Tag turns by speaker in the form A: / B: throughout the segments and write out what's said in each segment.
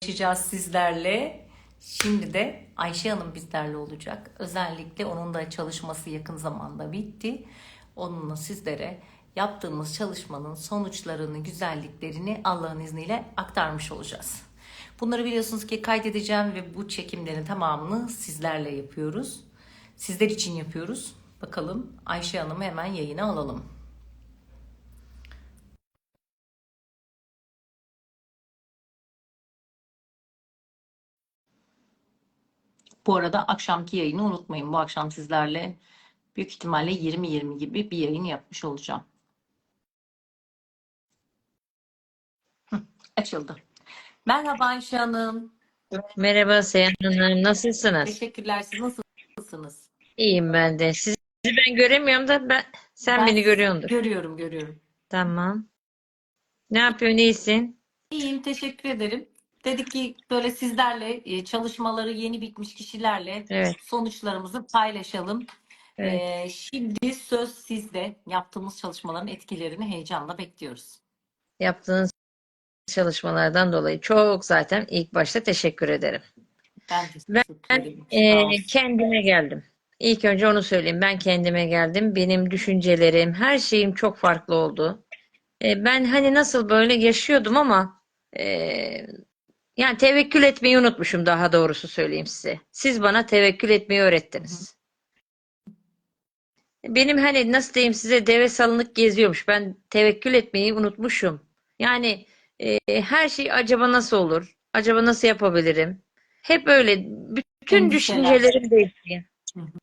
A: paylaşacağız sizlerle. Şimdi de Ayşe Hanım bizlerle olacak. Özellikle onun da çalışması yakın zamanda bitti. Onunla sizlere yaptığımız çalışmanın sonuçlarını, güzelliklerini Allah'ın izniyle aktarmış olacağız. Bunları biliyorsunuz ki kaydedeceğim ve bu çekimlerin tamamını sizlerle yapıyoruz. Sizler için yapıyoruz. Bakalım Ayşe Hanım'ı hemen yayına alalım. Bu arada akşamki yayını unutmayın. Bu akşam sizlerle büyük ihtimalle 20-20 gibi bir yayın yapmış olacağım. Hı, açıldı. Merhaba Ayşe Hanım.
B: Merhaba Seyhan Hanım, nasılsınız?
A: Teşekkürler. Siz nasılsınız?
B: İyiyim ben de. Sizi ben göremiyorum da ben sen
A: Ben
B: beni görüyordur.
A: Görüyorum, görüyorum.
B: Tamam. Ne yapıyorsun? İyisin?
A: İyiyim, teşekkür ederim. Dedik ki böyle sizlerle e, çalışmaları yeni bitmiş kişilerle
B: Evet.
A: sonuçlarımızı paylaşalım.
B: Evet.
A: Ee, şimdi söz sizde. Yaptığımız çalışmaların etkilerini heyecanla bekliyoruz.
B: Yaptığınız çalışmalardan dolayı çok zaten ilk başta teşekkür ederim.
A: Ben
B: Ben,
A: teşekkür ederim. Sağ olun.
B: kendime geldim. İlk önce onu söyleyeyim. Ben kendime geldim. Benim düşüncelerim, her şeyim çok farklı oldu. Ee, ben hani nasıl böyle yaşıyordum ama e, yani tevekkül etmeyi unutmuşum daha doğrusu söyleyeyim size. Siz bana tevekkül etmeyi öğrettiniz. Benim hani nasıl diyeyim size deve salınık geziyormuş. Ben tevekkül etmeyi unutmuşum. Yani e, her şey acaba nasıl olur? Acaba nasıl yapabilirim? Hep öyle. Bütün düşüncelerim değişti.
A: Hı hı.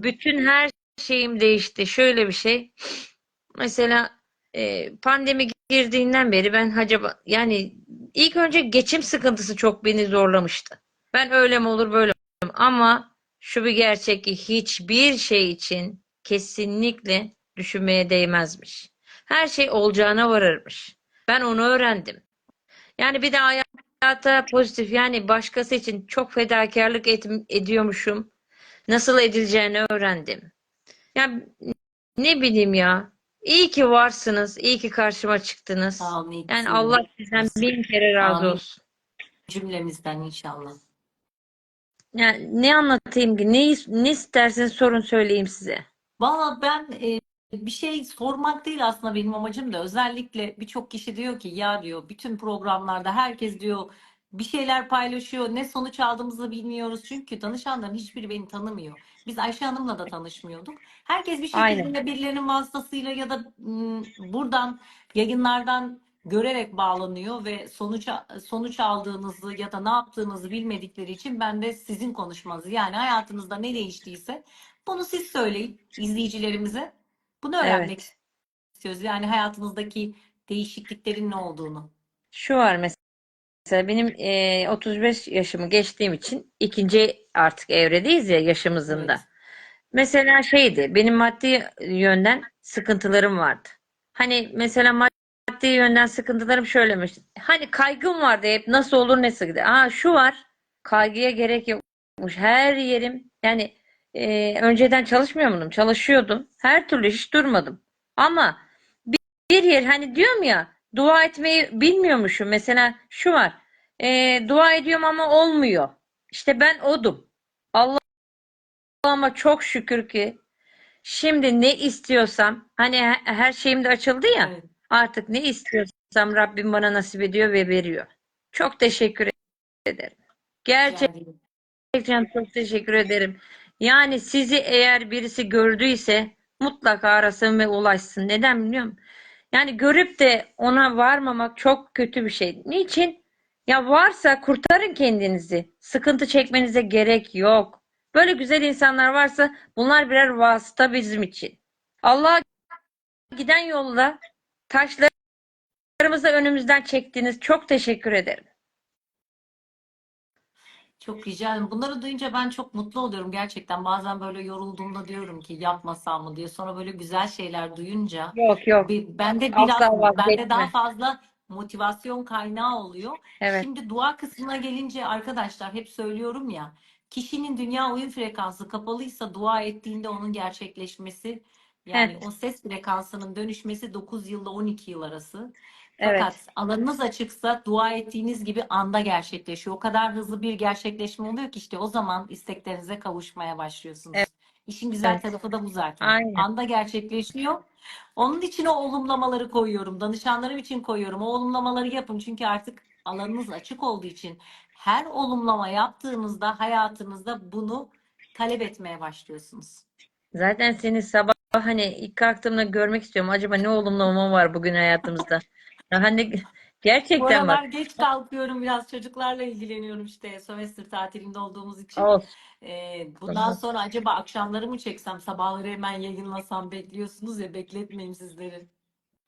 B: Bütün her şeyim değişti. Şöyle bir şey. Mesela e, pandemi girdiğinden beri ben acaba yani ilk önce geçim sıkıntısı çok beni zorlamıştı. Ben öyle mi olur böyle mi? Ama şu bir gerçek ki hiçbir şey için kesinlikle düşünmeye değmezmiş. Her şey olacağına varırmış. Ben onu öğrendim. Yani bir de hayata pozitif yani başkası için çok fedakarlık et, ediyormuşum. Nasıl edileceğini öğrendim. Yani ne bileyim ya. İyi ki varsınız. iyi ki karşıma çıktınız.
A: Sağ olun. iyi ki
B: Yani Allah sizden bin kere razı
A: Amin.
B: olsun.
A: Cümlemizden inşallah.
B: Yani ne anlatayım ki? Ne, ne isterseniz sorun söyleyeyim size.
A: Valla ben e, bir şey sormak değil aslında benim amacım da özellikle birçok kişi diyor ki ya diyor bütün programlarda herkes diyor bir şeyler paylaşıyor ne sonuç aldığımızı bilmiyoruz çünkü danışanların hiçbiri beni tanımıyor. Biz Ayşe Hanım'la da tanışmıyorduk. Herkes bir
B: Aynen.
A: şekilde birilerinin vasıtasıyla ya da buradan yayınlardan görerek bağlanıyor ve sonuç sonuç aldığınızı ya da ne yaptığınızı bilmedikleri için ben de sizin konuşmanızı yani hayatınızda ne değiştiyse bunu siz söyleyin izleyicilerimize. Bunu öğrenmek
B: Evet.
A: istiyoruz. Yani hayatınızdaki değişikliklerin ne olduğunu.
B: Şu var mesela benim e, 35 yaşımı geçtiğim için ikinci artık evredeyiz ya yaşımızın da.
A: Evet.
B: Mesela şeydi benim maddi yönden sıkıntılarım vardı. Hani mesela maddi yönden sıkıntılarım şöylemiş. Hani kaygım vardı hep nasıl olur nasıl gider. Aa şu var kaygıya gerek yokmuş. Her yerim yani e, önceden çalışmıyor muydum? Çalışıyordum. Her türlü hiç durmadım. Ama bir, bir yer hani diyorum ya dua etmeyi bilmiyormuşum. Mesela şu var. E, dua ediyorum ama olmuyor. İşte ben odum. Allah Allah'ıma çok şükür ki şimdi ne istiyorsam hani he- her şeyim de açıldı ya
A: Evet.
B: artık ne istiyorsam Rabbim bana nasip ediyor ve veriyor. Çok teşekkür ederim. Gerçekten
A: Yani
B: çok teşekkür ederim. Yani sizi eğer birisi gördüyse mutlaka arasın ve ulaşsın. Neden biliyor musun? Yani görüp de ona varmamak çok kötü bir şey. Niçin? Ya varsa kurtarın kendinizi. Sıkıntı çekmenize gerek yok. Böyle güzel insanlar varsa bunlar birer vasıta bizim için. Allah'a giden yolda taşlarımızı önümüzden çektiniz. Çok teşekkür ederim.
A: çok rica ederim. Bunları duyunca ben çok mutlu oluyorum gerçekten. Bazen böyle yorulduğumda diyorum ki yapmasam mı diye. Sonra böyle güzel şeyler duyunca
B: Yok yok.
A: bende
B: Asla
A: biraz bende
B: vazgeçme.
A: daha fazla motivasyon kaynağı oluyor.
B: Evet.
A: Şimdi dua kısmına gelince arkadaşlar hep söylüyorum ya kişinin dünya oyun frekansı kapalıysa dua ettiğinde onun gerçekleşmesi yani
B: Evet.
A: o ses frekansının dönüşmesi 9 yılla 12 yıl arası.
B: Evet.
A: Fakat alanınız açıksa dua ettiğiniz gibi anda gerçekleşiyor. O kadar hızlı bir gerçekleşme oluyor ki işte o zaman isteklerinize kavuşmaya başlıyorsunuz.
B: Evet.
A: İşin güzel
B: Evet.
A: tarafı da bu zaten.
B: Aynen.
A: Anda gerçekleşiyor. Onun için o olumlamaları koyuyorum. Danışanlarım için koyuyorum. O olumlamaları yapın. Çünkü artık alanınız açık olduğu için her olumlama yaptığınızda hayatınızda bunu talep etmeye başlıyorsunuz.
B: Zaten seni sabah hani ilk kalktığımda görmek istiyorum. Acaba ne olumlama var bugün hayatımızda? Ya
A: Bu
B: gerçekten bak.
A: aralar geç kalkıyorum biraz çocuklarla ilgileniyorum işte sömestr tatilinde olduğumuz için.
B: Olsun.
A: Ee, bundan sonra acaba akşamları mı çeksem sabahları hemen yayınlasam bekliyorsunuz ya bekletmeyeyim sizleri.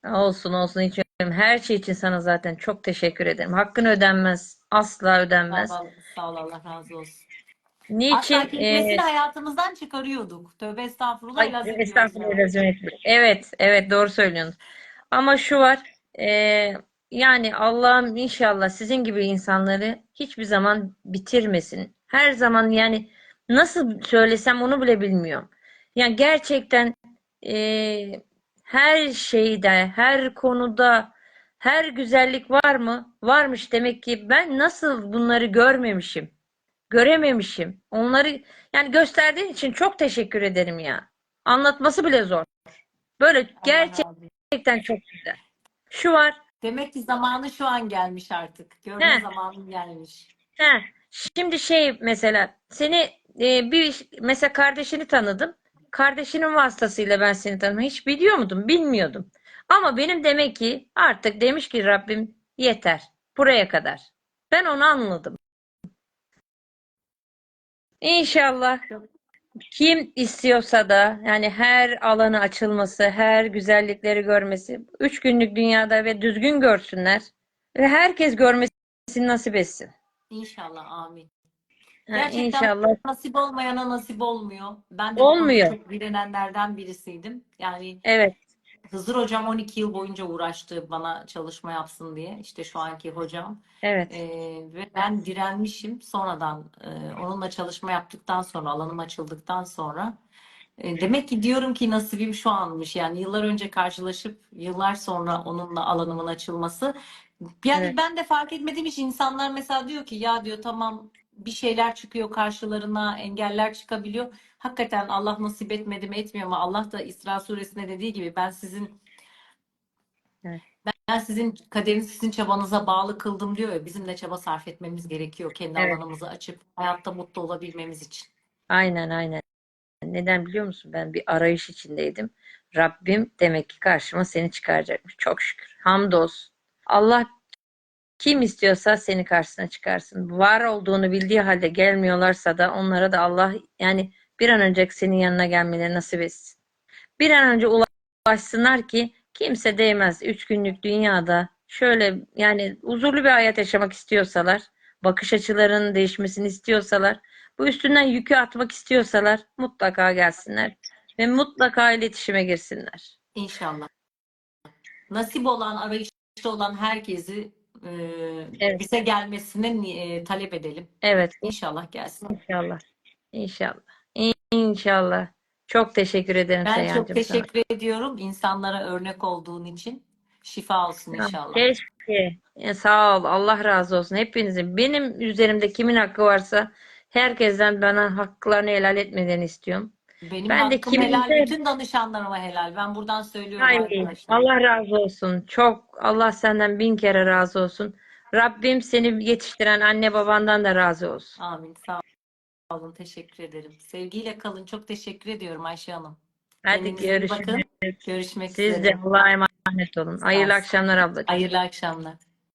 B: Olsun olsun hiç önemli. Her şey için sana zaten çok teşekkür ederim. Hakkın ödenmez. Asla ödenmez.
A: Sağ ol, sağ ol Allah razı olsun.
B: Niçin?
A: Hatta kelimesini
B: Ee,
A: hayatımızdan çıkarıyorduk. Tövbe estağfurullah
B: Ay,
A: lazım
B: estağfurullah lazım. Evet, evet doğru söylüyorsunuz. Ama şu var, e, yani Allah'ım inşallah sizin gibi insanları hiçbir zaman bitirmesin. Her zaman yani nasıl söylesem onu bile bilmiyorum. Yani gerçekten e, her şeyde, her konuda, her güzellik var mı? Varmış demek ki ben nasıl bunları görmemişim, görememişim. Onları yani gösterdiğin için çok teşekkür ederim ya. Anlatması bile zor. Böyle gerçekten çok güzel. Şu var.
A: Demek ki zamanı şu an gelmiş artık. Görme
B: He.
A: zamanı gelmiş.
B: He, şimdi şey mesela seni e, bir mesela kardeşini tanıdım. Kardeşinin vasıtasıyla ben seni tanıdım. Hiç biliyor muydum? Bilmiyordum. Ama benim demek ki artık demiş ki Rabbim yeter. Buraya kadar. Ben onu anladım. İnşallah kim istiyorsa da yani her alanı açılması, her güzellikleri görmesi, üç günlük dünyada ve düzgün görsünler ve herkes görmesini nasip etsin.
A: İnşallah amin.
B: Ha,
A: Gerçekten
B: inşallah.
A: nasip olmayana nasip olmuyor. Ben de
B: Olmuyor.
A: çok direnenlerden birisiydim. Yani
B: Evet.
A: Hızır hocam 12 yıl boyunca uğraştı bana çalışma yapsın diye. İşte şu anki hocam.
B: Evet.
A: Ee, ve ben direnmişim. Sonradan e, onunla çalışma yaptıktan sonra, alanım açıldıktan sonra e, demek ki diyorum ki nasibim şu anmış. Yani yıllar önce karşılaşıp yıllar sonra onunla alanımın açılması. Yani
B: Evet.
A: ben de fark etmediğim için insanlar mesela diyor ki ya diyor tamam bir şeyler çıkıyor karşılarına, engeller çıkabiliyor. Hakikaten Allah nasip etmedi mi etmiyor ama Allah da İsra suresinde dediği gibi ben sizin
B: Evet.
A: ben sizin kaderinizi sizin çabanıza bağlı kıldım diyor ya bizim de çaba sarf etmemiz gerekiyor kendi
B: Evet.
A: alanımızı açıp hayatta mutlu olabilmemiz için.
B: Aynen aynen. Neden biliyor musun? Ben bir arayış içindeydim. Rabbim demek ki karşıma seni çıkaracakmış. Çok şükür. Hamdolsun. Allah kim istiyorsa seni karşısına çıkarsın. Var olduğunu bildiği halde gelmiyorlarsa da onlara da Allah yani bir an önce senin yanına gelmeleri nasip etsin. Bir an önce ulaşsınlar ki kimse değmez. Üç günlük dünyada şöyle yani huzurlu bir hayat yaşamak istiyorsalar, bakış açılarının değişmesini istiyorsalar, bu üstünden yükü atmak istiyorsalar mutlaka gelsinler ve mutlaka iletişime girsinler.
A: İnşallah. Nasip olan, arayışta olan herkesi e,
B: Evet.
A: bize gelmesini e, talep edelim.
B: Evet,
A: İnşallah gelsin.
B: inşallah. İnşallah. İnşallah. Çok teşekkür ederim
A: Ben çok
B: Seyhancığım sana.
A: teşekkür ediyorum insanlara örnek olduğun için. Şifa olsun inşallah.
B: Keşke. Ya, sağ ol. Allah razı olsun. Hepinizin. Benim üzerimde kimin hakkı varsa herkesten bana haklarını helal etmelerini istiyorum.
A: Benim
B: Ben de
A: hakkım helal, bütün danışanlarıma helal. Ben buradan söylüyorum
B: Ay,
A: arkadaşlar.
B: Allah razı olsun. Çok. Allah senden bin kere razı olsun. Rabbim seni yetiştiren anne babandan da razı olsun.
A: Amin. Sağ olun. Teşekkür ederim. Sevgiyle kalın. Çok teşekkür ediyorum Ayşe Hanım.
B: Hadi
A: Kendinize
B: görüşürüz.
A: bakın. Görüşmek
B: Siz de
A: üzere.
B: Allah'a emanet olun. Hayırlı akşamlar ablacığım.
A: Hayırlı akşamlar.